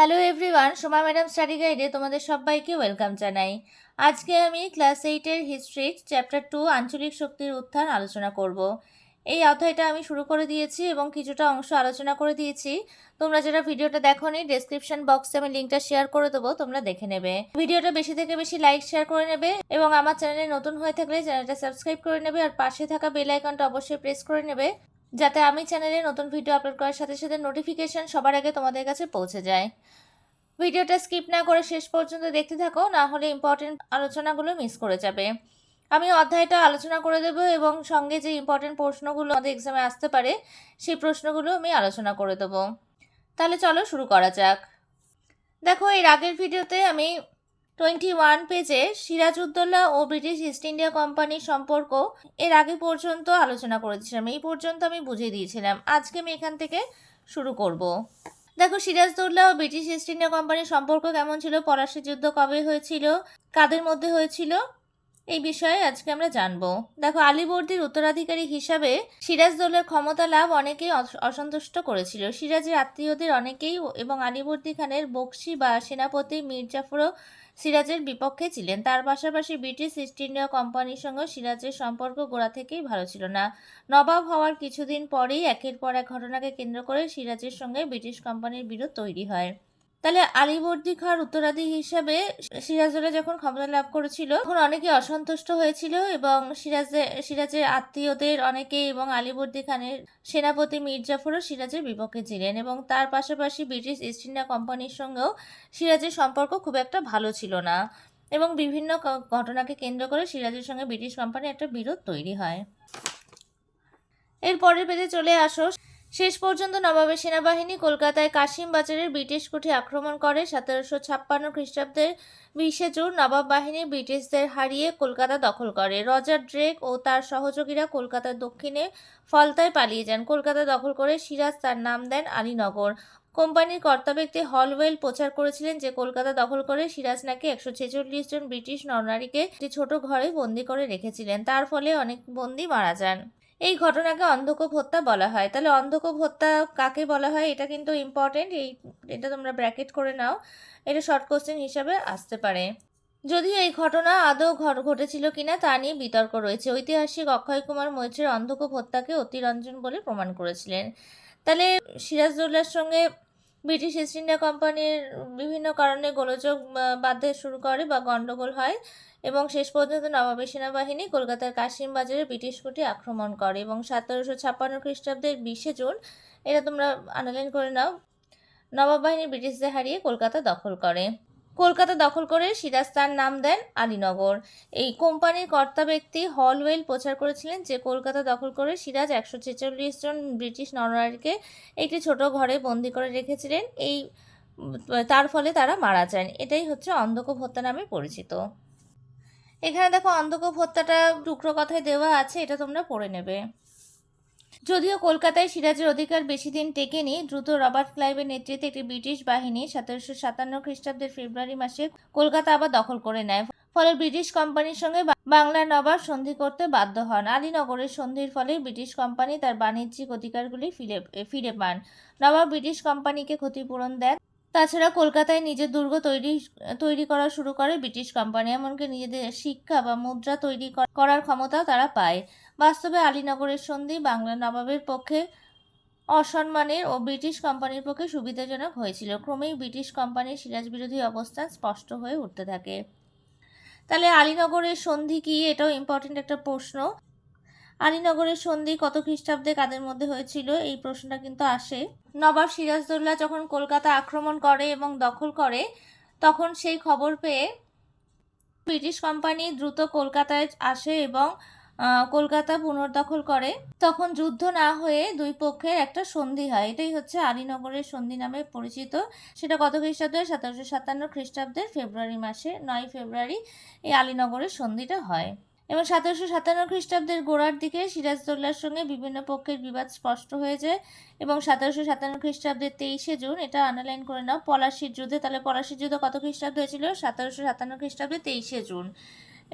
Hello everyone Soma madam study গাইডে তোমাদের সবাইকে welcome জানাই। আজকে আমি ক্লাস এইটের হিস্ট্রি চ্যাপ্টার টু আঞ্চলিক শক্তির উত্থান আলোচনা করব। এই অধ্যায়টা আমি শুরু করে দিয়েছি এবং কিছুটা অংশ আলোচনা করে দিয়েছি। তোমরা যারা ভিডিওটা দেখো নি ডেসক্রিপশন বক্সে আমি লিঙ্কটা শেয়ার করে দেবো, তোমরা দেখে নেবে। ভিডিওটা বেশি থেকে বেশি লাইক শেয়ার করে নেবে এবং আমার চ্যানেলে নতুন হয়ে থাকলে চ্যানেলটা সাবস্ক্রাইব করে নেবে আর পাশে থাকা বেল আইকনটা অবশ্যই প্রেস করে নেবে। যাতে আমি চ্যানেলে নতুন ভিডিও আপলোড করার সাথে সাথে নোটিফিকেশান সবার আগে তোমাদের কাছে পৌঁছে যায়। ভিডিওটা স্কিপ না করে শেষ পর্যন্ত দেখতে থাকো, না হলে ইম্পর্টেন্ট আলোচনাগুলো মিস করে যাবে। আমি অধ্যায়টা আলোচনা করে দেব এবং সঙ্গে যে ইম্পর্টেন্ট প্রশ্নগুলো আমাদের এক্সামে আসতে পারে, সেই প্রশ্নগুলো আমি আলোচনা করে দেবো। তাহলে চলো শুরু করা যাক। দেখো, এর আগের ভিডিওতে আমি টোয়েন্টি ওয়ান পেজে সিরাজউদ্দৌলা ও ব্রিটিশ ইস্ট ইন্ডিয়া কোম্পানির সম্পর্ক এর আগে পর্যন্ত আলোচনা করেছিলাম। এই পর্যন্ত আমি বুঝিয়ে দিয়েছিলাম। আজকে আমি এখান থেকে শুরু করব। দেখো সিরাজদৌল্লা ও ব্রিটিশ ইস্ট ইন্ডিয়া কোম্পানির সম্পর্ক কেমন ছিল? পলাশি যুদ্ধ কবে হয়েছিল? কাদের মধ্যে হয়েছিল? এই বিষয়ে আজকে আমরা জানব। দেখো, আলীবর্দীর উত্তরাধিকারী হিসাবে সিরাজদৌল্লার ক্ষমতা লাভ অনেকেই অসন্তুষ্ট করেছিল। সিরাজের আত্মীয়দের অনেকেই এবং আলীবর্দী খানের বক্সি বা সেনাপতি মীর জাফরও সিরাজের বিপক্ষে ছিলেন। তার পাশাপাশি ব্রিটিশ ইস্ট ইন্ডিয়া কোম্পানির সঙ্গে সিরাজের সম্পর্ক গোড়া থেকেই ভালো ছিল না। নবাব হওয়ার কিছুদিন পরেই একের পর এক ঘটনাকে কেন্দ্র করে সিরাজের সঙ্গে ব্রিটিশ কোম্পানির বিরোধ তৈরি হয়। তাহলে আলীবর্দী খাঁর উত্তরাধি হিসাবে সিরাজরা যখন ক্ষমতা লাভ করেছিল, তখন অনেকে অসন্তুষ্ট হয়েছিল এবং সিরাজের সিরাজের আত্মীয়দের অনেকে এবং আলীবর্দী খানের সেনাপতি মীর জাফরও সিরাজের বিপক্ষে ছিলেন এবং তার পাশাপাশি ব্রিটিশ ইস্ট ইন্ডিয়া কোম্পানির সঙ্গেও সিরাজের সম্পর্ক খুব একটা ভালো ছিল না এবং বিভিন্ন ঘটনাকে কেন্দ্র করে সিরাজের সঙ্গে ব্রিটিশ কোম্পানির একটা বিরোধ তৈরি হয়। এর পরের পেজে চলে আসো। শেষ পর্যন্ত নবাবের সেনাবাহিনী কলকাতায় কাশিম বাজারের ব্রিটিশ কুঠি আক্রমণ করে সতেরোশো ছাপ্পান্ন খ্রিস্টাব্দের বিশে জুন নবাব বাহিনী ব্রিটিশদের হারিয়ে কলকাতা দখল করে। রজার ড্রেক ও তার সহযোগীরা কলকাতার দক্ষিণে ফলতায় পালিয়ে যান। কলকাতা দখল করে সিরাজ তার নাম দেন আলীনগর। কোম্পানির কর্তা ব্যক্তি হলওয়েল প্রচার করেছিলেন যে কলকাতা দখল করে সিরাজ নাকি একশো ছেচল্লিশ জন ব্রিটিশ নরনারীকে একটি ছোট ঘরে বন্দি করে রেখেছিলেন। তার ফলে অনেক বন্দি মারা যান। এই ঘটনাকে অন্ধকূপ হত্যা বলা হয়। তাহলে অন্ধকূপ হত্যা কাকে বলা হয়? এটা কিন্তু ইম্পর্টেন্ট এই, এটা তোমরা ব্র্যাকেট করে নাও। এটা শর্ট কোশ্চেন হিসাবে আসতে পারে। যদিও এই ঘটনা আদৌ ঘট- ঘটেছিল কিনা তা নিয়ে বিতর্ক রয়েছে। ঐতিহাসিক অক্ষয় কুমার মৈত্রের অন্ধকূপ হত্যাকে অতিরঞ্জন বলে প্রমাণ করেছিলেন। তাহলে সিরাজদৌল্লার সঙ্গে ব্রিটিশ ইস্ট ইন্ডিয়া কোম্পানির বিভিন্ন কারণে গোলযোগ বাধ্য শুরু করে বা গণ্ডগোল হয় এবং শেষ পর্যন্ত নবাবের সেনাবাহিনী কলকাতার কাশিম বাজারে ব্রিটিশ কুটি আক্রমণ করে এবং সতেরোশো ছাপ্পান্ন খ্রিস্টাব্দের বিশে জুন, এটা তোমরা আন্ডারলাইন করে নাও, নবাব বাহিনী ব্রিটিশদের হারিয়ে কলকাতা দখল করে। কলকাতা দখল করে সিরাজ তার নাম দেন আলীনগর। এই কোম্পানির কর্তা ব্যক্তি হলওয়েল প্রচার করেছিলেন যে কলকাতা দখল করে সিরাজ একশো ছেচল্লিশ জন ব্রিটিশ নরনারীকে একটি ছোট ঘরে বন্দি করে রেখেছিলেন। এই, তার ফলে তারা মারা যান। এটাই হচ্ছে অন্ধকূপ হত্যা নামে পরিচিত। এখানে দেখো, অন্ধকূপ হত্যাটা টুকরো কথায় দেওয়া আছে, এটা তোমরা পড়ে নেবে। যদিও কলকাতায় সিরাজের অধিকার বেশি দিন টেকেনি, দ্রুত রবার্ট ক্লাইভের নেতৃত্বে একটি ব্রিটিশ বাহিনী সতেরোশো সাতান্ন খ্রিস্টাব্দের ফেব্রুয়ারি মাসে কলকাতা আবার দখল করে নেয়। ফলে ব্রিটিশ কোম্পানির সঙ্গে বাংলার নবাব সন্ধি করতে বাধ্য হন। আলীনগরের সন্ধির ফলে ব্রিটিশ কোম্পানি তার বাণিজ্যিক অধিকারগুলি ফিরে ফিরে পান। নবাব ব্রিটিশ কোম্পানিকে ক্ষতিপূরণ দেন তাছাড়া কলকাতায় নিজের দুর্গ তৈরি তৈরি করা শুরু করে ব্রিটিশ কোম্পানি এমনকি নিজেদের শিক্ষা বা মুদ্রা তৈরি করার ক্ষমতাও তারা পায়। বাস্তবে আলীনগরের সন্ধি বাংলা নবাবের পক্ষে অসম্মানের ও ব্রিটিশ কোম্পানির পক্ষে সুবিধাজনক হয়েছিল। ক্রমেই ব্রিটিশ কোম্পানির সিরাজ বিরোধী অবস্থান স্পষ্ট হয়ে উঠতে থাকে। তাহলে আলীনগরের সন্ধি কি এটাও ইম্পর্টেন্ট একটা প্রশ্ন। আলীনগরের সন্ধি কত খ্রিস্টাব্দে কাদের মধ্যে হয়েছিল? এই প্রশ্নটা কিন্তু আসে। নবাব সিরাজদৌল্লা যখন কলকাতা আক্রমণ করে এবং দখল করে, তখন সেই খবর পেয়ে ব্রিটিশ কোম্পানি দ্রুত কলকাতায় আসে এবং কলকাতা পুনর্দখল করে। তখন যুদ্ধ না হয়ে দুই পক্ষের একটা সন্ধি হয়। এটাই হচ্ছে আলীনগরের সন্ধি নামে পরিচিত। সেটা কত খ্রিস্টাব্দে? সতেরোশো সাতান্ন খ্রিস্টাব্দের ফেব্রুয়ারি মাসে, নয় ফেব্রুয়ারি এই আলীনগরের সন্ধিটা হয়। এবং সতেরোশো সাতান্ন খ্রিস্টাব্দের গোড়ার দিকে সিরাজদৌল্লার সঙ্গে বিভিন্ন পক্ষের বিবাদ স্পষ্ট হয়ে যায় এবং সতেরোশো সাতান্ন খ্রিস্টাব্দের তেইশে জুন, এটা আন্ডারলাইন করে নাও, পলাশির যুদ্ধে। তাহলে পলাশির যুদ্ধ কত খ্রিস্টাব্দে হয়েছিল? সতেরোশো সাতান্ন খ্রিস্টাব্দে তেইশে জুন।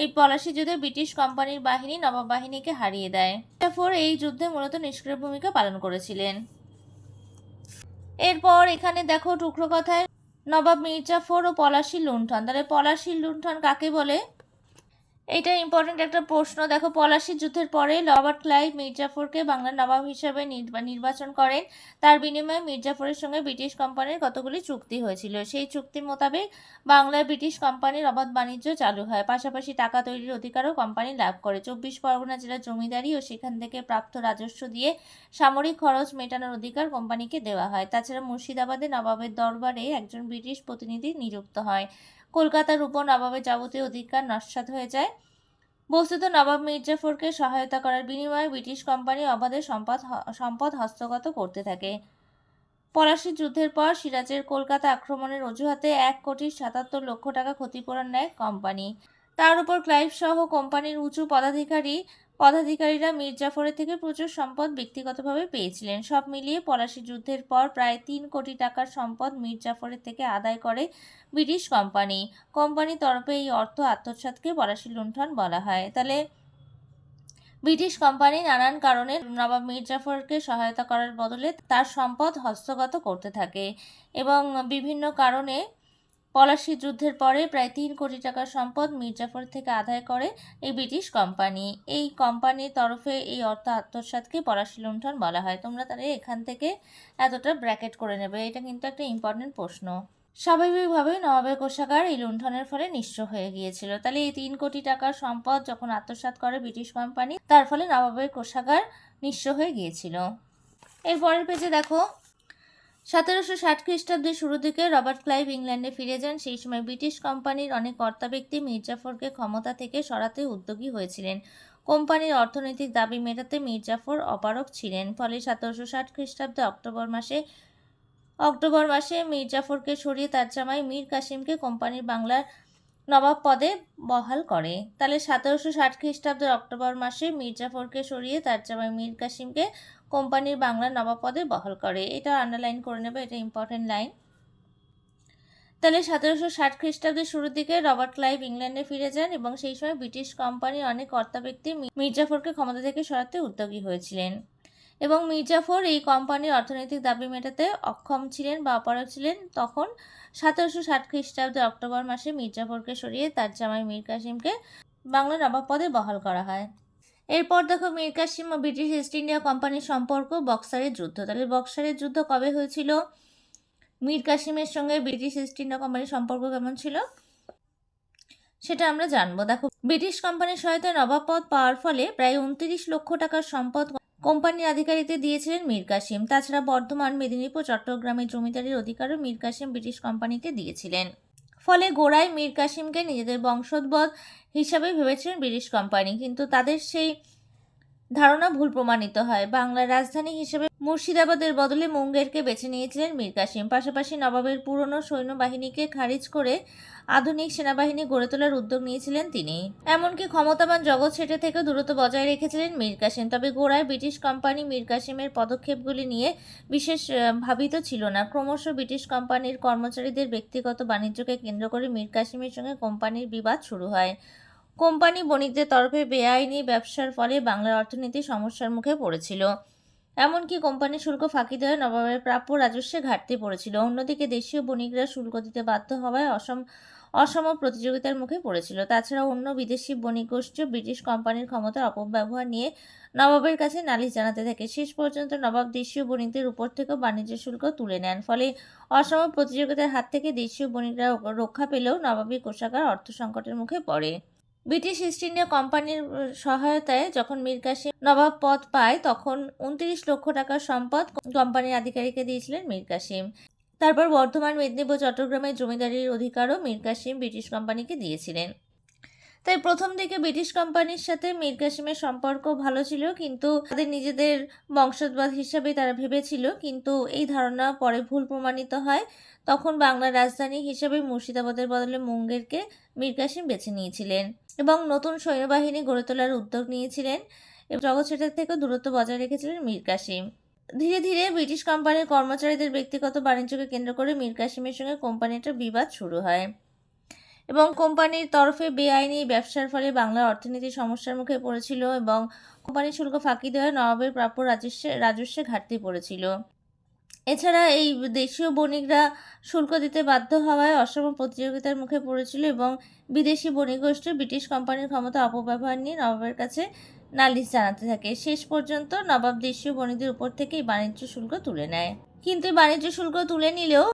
এই পলাশি যুদ্ধে ব্রিটিশ কোম্পানির বাহিনী নবাব বাহিনীকে হারিয়ে দেয়। জাফর এই যুদ্ধে মূলত নিষ্ক্রিয় ভূমিকা পালন করেছিলেন। এরপর এখানে দেখো টুকরো কথায়, নবাব মির্জাফর ও পলাশির লুণ্ঠন। তাহলে পলাশির লুণ্ঠন কাকে বলে? এটা ইম্পর্টেন্ট একটা প্রশ্ন। দেখো পলাশির যুদ্ধের পরে রবার্ট ক্লাইভ মির্জাফরকে বাংলার নবাব হিসেবে নির্বা- নির্বাচন করেন। তার বিনিময়ে মির্জাফরের সঙ্গে ব্রিটিশ কোম্পানির কতগুলি চুক্তি হয়েছিল? সেই চুক্তি মোতাবেক বাংলায় ব্রিটিশ কোম্পানির অবাধ বাণিজ্য চালু হয়। পাশাপাশি টাকা তৈরির অধিকারও কোম্পানি লাভ করে। চব্বিশ পরগনা জেলার জমিদারি ও সেখান থেকে প্রাপ্ত রাজস্ব দিয়ে সামরিক খরচ মেটানোর অধিকার কোম্পানিকে দেওয়া হয়। তাছাড়া মুর্শিদাবাদে নবাবের দরবারে একজন ব্রিটিশ প্রতিনিধি নিযুক্ত হয়। কলকাতার উপর নবাবের যাবতীয় অধিকার নস্বাত হয়ে যায়। বস্তুত নবাব মির্জাফরকে সহায়তা করার বিনিময়ে ব্রিটিশ কোম্পানি অবাধে সম্পদ সম্পদ হস্তগত করতে থাকে। পলাশি যুদ্ধের পর সিরাজের কলকাতা আক্রমণের অজুহাতে এক কোটি সাতাত্তর লক্ষ টাকা ক্ষতিপূরণ নেয় কোম্পানি। তার উপর ক্লাইভ সহ কোম্পানির উঁচু পদাধিকারী পদাধিকারীরা মির্জাফরের থেকে প্রচুর সম্পদ ব্যক্তিগতভাবে পেয়েছিলেন। সব মিলিয়ে পলাশি যুদ্ধের পর প্রায় তিন কোটি টাকার সম্পদ মির্জাফরের থেকে আদায় করে ব্রিটিশ কোম্পানি। কোম্পানির তরফে এই অর্থ আত্মসাৎকে পলাশি লুণ্ঠন বলা হয়। তাহলে ব্রিটিশ কোম্পানি নানান কারণে নবাব মির্জাফরকে সহায়তা করার বদলে তার সম্পদ হস্তগত করতে থাকে এবং বিভিন্ন কারণে পলাশি যুদ্ধের পরে প্রায় তিন কোটি টাকার সম্পদ মির্জাফর থেকে আদায় করে এই ব্রিটিশ কোম্পানি। এই কোম্পানির তরফে এই অর্থ আত্মসাৎকে পলাশি লুণ্ঠন বলা হয়। তোমরা তাহলে এখান থেকে এতটা ব্র্যাকেট করে নেবে। এটা কিন্তু একটা ইম্পর্টেন্ট প্রশ্ন। স্বাভাবিকভাবে নবাবের কোষাগার এই লুণ্ঠনের ফলে নিঃস্ব হয়ে গিয়েছিল। তাহলে এই তিন কোটি টাকার সম্পদ যখন আত্মসাৎ করে ব্রিটিশ কোম্পানি, তার ফলে নবাবের কোষাগার নিঃস্ব হয়ে গিয়েছিল। এর পরের পেজে দেখো সতেরোশো ষাট খ্রিস্টাব্দের শুরুর দিকে রবার্ট ক্লাইভ ইংল্যান্ডে ফিরে যান। সেই সময় ব্রিটিশ কোম্পানির অনেক কর্তা ব্যক্তি মির্জাফরকে ক্ষমতা থেকে সরাতে উদ্যোগী হয়েছিলেন। কোম্পানির অর্থনৈতিক দাবি মেটাতে মির্জাফর অপারক ছিলেন। ফলে সতেরোশো ষাট খ্রিস্টাব্দে অক্টোবর মাসে অক্টোবর মাসে মির্জাফরকে সরিয়ে তার জামাই মীর কাসিমকে কোম্পানির বাংলার নবাব পদে বহাল করে। তাহলে সতেরোশো ষাট খ্রিস্টাব্দের অক্টোবর মাসে মির্জাফরকে সরিয়ে তার জামাই মীর কাসিমকে কোম্পানির বাংলার নবাব পদে বহাল করে। এটা আন্ডারলাইন করে নেবে, এটা ইম্পর্টেন্ট লাইন তাহলে সতেরোশো ষাট খ্রিস্টাব্দের শুরুর দিকে রবার্ট ক্লাইভ ইংল্যান্ডে ফিরে যান এবং সেই সময় ব্রিটিশ কোম্পানির অনেক কর্তা ব্যক্তি মির্জাফরকে ক্ষমতা থেকে সরাতে উদ্যোগী হয়েছিলেন। এবং মির্জাফর এই কোম্পানির অর্থনৈতিক দাবি মেটাতে অক্ষম ছিলেন বা অপারগ ছিলেন, তখন সতেরোশো ষাট খ্রিস্টাব্দে অক্টোবর মাসে মির্জাফরকে সরিয়ে তার জামাই মীর কাসিমকে বাংলা নবাব পদে বহাল করা হয়। এরপর দেখো মীর কাসিম ও ব্রিটিশ ইস্ট ইন্ডিয়া কোম্পানির সম্পর্ক, বক্সারের যুদ্ধ। তাহলে বক্সারের যুদ্ধ কবে হয়েছিল? মীর কাসিমের সঙ্গে ব্রিটিশ ইস্ট ইন্ডিয়া কোম্পানির সম্পর্ক কেমন ছিল? সেটা আমরা জানব। দেখো, ব্রিটিশ কোম্পানির সহায়তায় নবাব পদ পাওয়ার ফলে প্রায় উনত্রিশ লক্ষ টাকার সম্পদ কোম্পানির আধিকারিকদের দিয়েছিলেন মীর কাসিম। তাছাড়া বর্ধমান, মেদিনীপুর, চট্টগ্রামের জমিদারির অধিকারও মীর কাসিম ব্রিটিশ কোম্পানিকে দিয়েছিলেন। ফলে গোড়ায় মীর কাসিমকে নিজেদের বংশোদ্ভব হিসাবে ভেবেছিলেন ব্রিটিশ কোম্পানি। কিন্তু তাদের সেই ধারণা ভুল প্রমাণিত হয়। বাংলার রাজধানী হিসেবে মুর্শিদাবাদের বদলে মুঙ্গেরকে বেছে নিয়েছিলেন মীর কাসিম। পাশাপাশি নবাবের পুরনো সৈন্যবাহিনীকে খারিজ করে আধুনিক সেনাবাহিনী গড়ে তোলার উদ্যোগ নিয়েছিলেন তিনি। এমনকি ক্ষমতাবান জগৎ সেটে থেকে দূরত্ব বজায় রেখেছিলেন মীর কাসিম। তবে গোড়ায় ব্রিটিশ কোম্পানি মীর কাসিমের পদক্ষেপগুলি নিয়ে বিশেষ ভাবিত ছিল না। ক্রমশ ব্রিটিশ কোম্পানির কর্মচারীদের ব্যক্তিগত বাণিজ্যকে কেন্দ্র করে মীর কাসিমের সঙ্গে কোম্পানির বিবাদ শুরু হয়। কোম্পানি বণিকদের তরফে বেআইনি ব্যবসার ফলে বাংলার অর্থনীতি সমস্যার মুখে পড়েছিল। এমনকি কোম্পানি শুল্ক ফাঁকি দেওয়ায় নবাবের প্রাপ্য রাজস্বে ঘাটতি পড়েছিল। অন্যদিকে দেশীয় বণিকরা শুল্ক দিতে বাধ্য হওয়ায় অসম অসম প্রতিযোগিতার মুখে পড়েছিল। তাছাড়া অন্য বিদেশি বণিক গোষ্ঠীও ব্রিটিশ কোম্পানির ক্ষমতার অপব্যবহার নিয়ে নবাবের কাছে নালিশ জানাতে থাকে। শেষ পর্যন্ত নবাব দেশীয় বণিকদের উপর থেকেও বাণিজ্য শুল্ক তুলে নেন। ফলে অসম প্রতিযোগিতার হাত থেকে দেশীয় বণিকরা রক্ষা পেলেও নবাবী কোষাগার অর্থ সংকটের মুখে পড়ে। ব্রিটিশ ইস্ট ইন্ডিয়া কোম্পানির সহায়তায় যখন মীর কাসিম নবাব পদ পায়, তখন উনত্রিশ লক্ষ টাকার সম্পদ কোম্পানির আধিকারিককে দিয়েছিলেন মীর কাসিম। তারপর বর্ধমান, মেদিনীপুর চট্টগ্রামের জমিদারির অধিকারও মীর কাসিম ব্রিটিশ কোম্পানিকে দিয়েছিলেন। তাই প্রথম দিকে ব্রিটিশ কোম্পানির সাথে মীর কাসিমের সম্পর্ক ভালো ছিল, কিন্তু তাদের নিজেদের বংশোদ্বাদ হিসাবে তারা ভেবেছিল, কিন্তু এই ধারণা পরে ভুল প্রমাণিত হয়। তখন বাংলার রাজধানী হিসেবে মুর্শিদাবাদের বদলে মুঙ্গেরকে মীর কাসিম বেছে নিয়েছিলেন। এবং নতুন সৈন্যবাহিনী গড়ে তোলার উদ্যোগ নিয়েছিলেন এবং জগৎ সেটার থেকেও দূরত্ব বজায় রেখেছিলেন মীর কাসিম। ধীরে ধীরে ব্রিটিশ কোম্পানির কর্মচারীদের ব্যক্তিগত বাণিজ্যকে কেন্দ্র করে মীর কাসিমের সঙ্গে কোম্পানিটার বিবাদ শুরু হয় এবং কোম্পানির তরফে বেআইনি ব্যবসার ফলে বাংলার অর্থনীতি সমস্যার মুখে পড়েছিল এবং কোম্পানি শুল্ক ফাঁকি দেওয়ায় নবাবের প্রাপ্য রাজস্বে রাজস্বে ঘাটতি পড়েছিল। এছাড়া এই দেশীয় বণিকরা শুল্ক দিতে বাধ্য হওয়ায় অসম প্রতিযোগিতার মুখে পড়েছিল এবং বিদেশি বণিক গোষ্ঠী ব্রিটিশ কোম্পানির ক্ষমতা অপব্যবহার নিয়ে নবাবের কাছে নালিশ জানাতে থাকে। শেষ পর্যন্ত নবাব দেশীয় বণিকদের উপর থেকে এই বাণিজ্য শুল্ক তুলে নেয়। কিন্তু বাণিজ্য শুল্ক তুলে নিলেও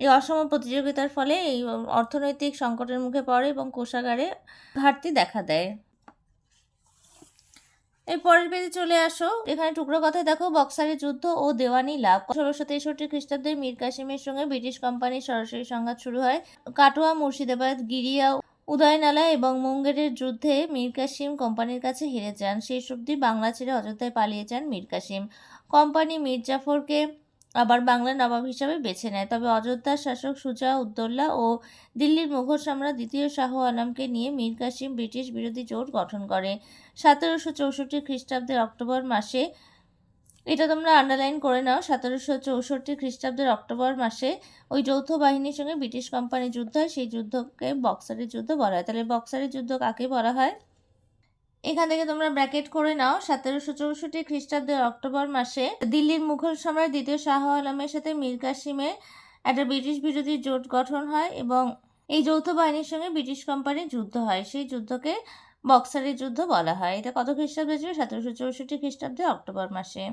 এই অসম প্রতিযোগিতার ফলে এই অর্থনৈতিক সংকটের মুখে পড়ে এবং কোষাগারে ঘাটতি দেখা দেয়। এর পরের পেজে চলে আসো। এখানে টুকরো কথায় দেখো, বক্সারের যুদ্ধ ও দেওয়ানি লাভ। ষোলোশো তেষট্টি খ্রিস্টাব্দে মীর কাশিমের সঙ্গে ব্রিটিশ কোম্পানির সরাসরি সংঘাত শুরু হয়। কাটোয়া, মুর্শিদাবাদ, গিরিয়া, উদয়নালা এবং মুঙ্গেরের যুদ্ধে মীর কাসিম কোম্পানির কাছে হেরে যান। শেষ অবধি বাংলা ছেড়ে অযোধ্যায় পালিয়ে যান মীর কাশিম কোম্পানি মীর জাফরকে আবার বাংলার নবাব হিসাবে বেছে নেয়। তবে অযোধ্যার শাসক সুজা উদ্দৌলা ও দিল্লির মুঘল সম্রাট দ্বিতীয় শাহ আলমকে নিয়ে মীর কাসিম ব্রিটিশ বিরোধী জোট গঠন করে। সতেরোশো চৌষট্টি খ্রিস্টাব্দের অক্টোবর মাসে এটা তোমরা আন্ডারলাইন করে নাও, সতেরোশো চৌষট্টি খ্রিস্টাব্দের অক্টোবর মাসে ওই যৌথ বাহিনীর সঙ্গে ব্রিটিশ কোম্পানির যুদ্ধ হয়, সেই যুদ্ধকে বক্সারের যুদ্ধ বলা হয়। তাহলে বক্সারের যুদ্ধ কাকে বলা হয়? এখান থেকে তোমরা ব্র্যাকেট করে নাও, সতেরোশো চৌষট্টি খ্রিস্টাব্দের অক্টোবর মাসে দিল্লির মুঘল সম্রাট দ্বিতীয় শাহ আলমের সাথে মীর কাসিমের একটা ব্রিটিশ বিরোধী জোট গঠন হয় এবং এই যৌথ বাহিনীর সঙ্গে ব্রিটিশ কোম্পানির যুদ্ধ হয়। সেই যুদ্ধকে বক্সারের যুদ্ধ বলা হয়। এটা কত খ্রিস্টাব্দে ছিল? সতেরোশো চৌষট্টি খ্রিস্টাব্দে অক্টোবর মাসে।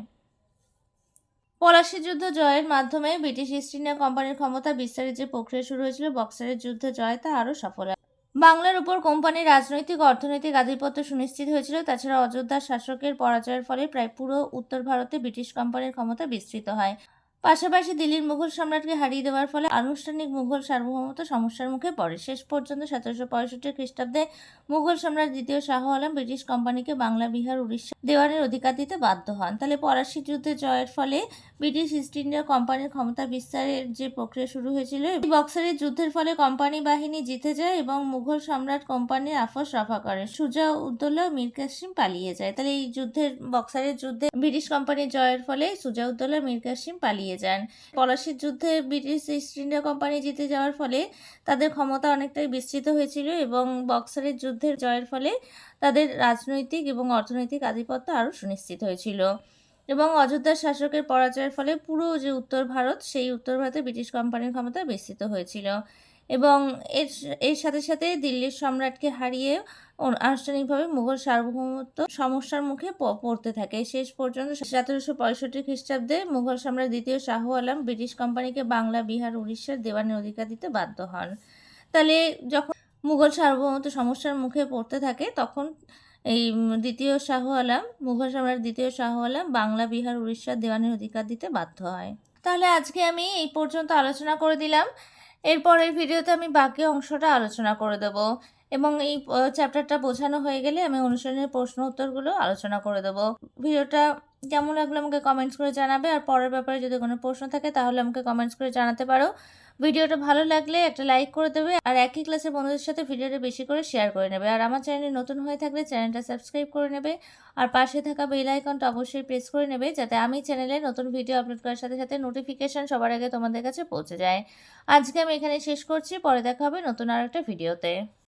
পলাশী যুদ্ধ জয়ের মাধ্যমে ব্রিটিশ ইস্ট ইন্ডিয়া কোম্পানির ক্ষমতা বিস্তারের যে প্রক্রিয়া শুরু হয়েছিল, বক্সারের যুদ্ধ জয় তা আরও সফল হয় বাংলার উপর কোম্পানির রাজনৈতিক, অর্থনৈতিক আধিপত্য সুনিশ্চিত হয়েছিল। তাছাড়া অযোধ্যার শাসকের পরাজয়ের ফলে প্রায় পুরো উত্তর ভারতে ব্রিটিশ কোম্পানির ক্ষমতা বিস্তৃত হয়। পাশাপাশি দিল্লির মুঘল সম্রাটকে হারিয়ে দেওয়ার ফলে আনুষ্ঠানিক মুঘল সার্বভৌমত্ব সমস্যার মুখে পড়ে। শেষ পর্যন্ত সতেরোশো পঁয়ষট্টি খ্রিস্টাব্দে মুঘল সম্রাট দ্বিতীয় শাহ আলম ব্রিটিশ কোম্পানিকে বাংলা, বিহার, উড়িষ্যা দেওয়ানের অধিকার দিতে বাধ্য হন। তাহলে পলাশী যুদ্ধে জয়ের ফলে ব্রিটিশ ইস্ট ইন্ডিয়া কোম্পানির ক্ষমতা বিস্তারের যে প্রক্রিয়া শুরু হয়েছিল বক্সারের যুদ্ধের ফলে কোম্পানি বাহিনী জিতে যায় এবং মুঘল সম্রাট কোম্পানির আফস রফা করে। সুজা উদ্দৌলা মীর কাসিম পালিয়ে যায়। তাহলে এই যুদ্ধের, বক্সারের যুদ্ধে ব্রিটিশ কোম্পানির জয়ের ফলে সুজা উদ্দৌলা মীর কাসিম পালিয়ে যান। পলাশির যুদ্ধে ব্রিটিশ ইস্ট ইন্ডিয়া কোম্পানি জিতে যাওয়ার ফলে তাদের ক্ষমতা অনেকটাই বিস্তৃত হয়েছিল এবং বক্সারের যুদ্ধের জয়ের ফলে তাদের রাজনৈতিক এবং অর্থনৈতিক আধিপত্য আরও সুনিশ্চিত হয়েছিল। এবং অযোধ্যার শাসকের পরাজয়ের ফলে পুরো যে উত্তর ভারত, সেই উত্তর ভারতে ব্রিটিশ কোম্পানির ক্ষমতা বিস্তৃত হয়েছিল। এবং এর এর সাথে সাথে দিল্লির সম্রাটকে হারিয়ে আনুষ্ঠানিকভাবে মুঘল সার্বভৌমত্ব সমস্যার মুখে পড়তে থাকে। শেষ পর্যন্ত সতেরোশো পঁয়ষট্টি খ্রিস্টাব্দে মুঘল সম্রাট দ্বিতীয় শাহ আলম ব্রিটিশ কোম্পানিকে বাংলা, বিহার, উড়িষ্যার দেওয়ানের অধিকার দিতে বাধ্য হন। তাহলে যখন মুঘল সার্বভৌমত্ব সমস্যার মুখে পড়তে থাকে, তখন এই দ্বিতীয় শাহ আলম মুঘল সম্রাট দ্বিতীয় শাহ আলম বাংলা, বিহার, উড়িষ্যার দেওয়ানের অধিকার দিতে বাধ্য হয়। তাহলে আজকে আমি এই পর্যন্ত আলোচনা করে দিলাম। এরপরের ভিডিওতে আমি বাকি অংশটা আলোচনা করে দেব এবং এই চ্যাপ্টারটা বোঝানো হয়ে গেলে আমি অনুষ্ঠানের প্রশ্ন উত্তরগুলো আলোচনা করে দেব। ভিডিওটা কেমন লাগল আমাকে কমেন্টস করে জানাবে, আর পরের ব্যাপারে যদি কোনো প্রশ্ন থাকে তাহলে আমাকে কমেন্টস করে জানাতে পারো। ভিডিওটা ভালো লাগলে একটা লাইক করে দেবে আর একই ক্লাসের বন্ধুদের সাথে ভিডিওটা বেশি করে শেয়ার করে নেবে। আর আমার চ্যানেলে নতুন হয়ে থাকলে চ্যানেলটা সাবস্ক্রাইব করে নেবে। আর পাশে থাকা বেল আইকনটা অবশ্যই প্রেস করে নেবে যাতে আমি চ্যানেলে নতুন ভিডিও আপলোড করার সাথে সাথে নোটিফিকেশান সবার আগে তোমাদের কাছে পৌঁছে যায়। আজকে আমি এখানে শেষ করছি। পরে দেখা হবে নতুন আর একটা ভিডিওতে।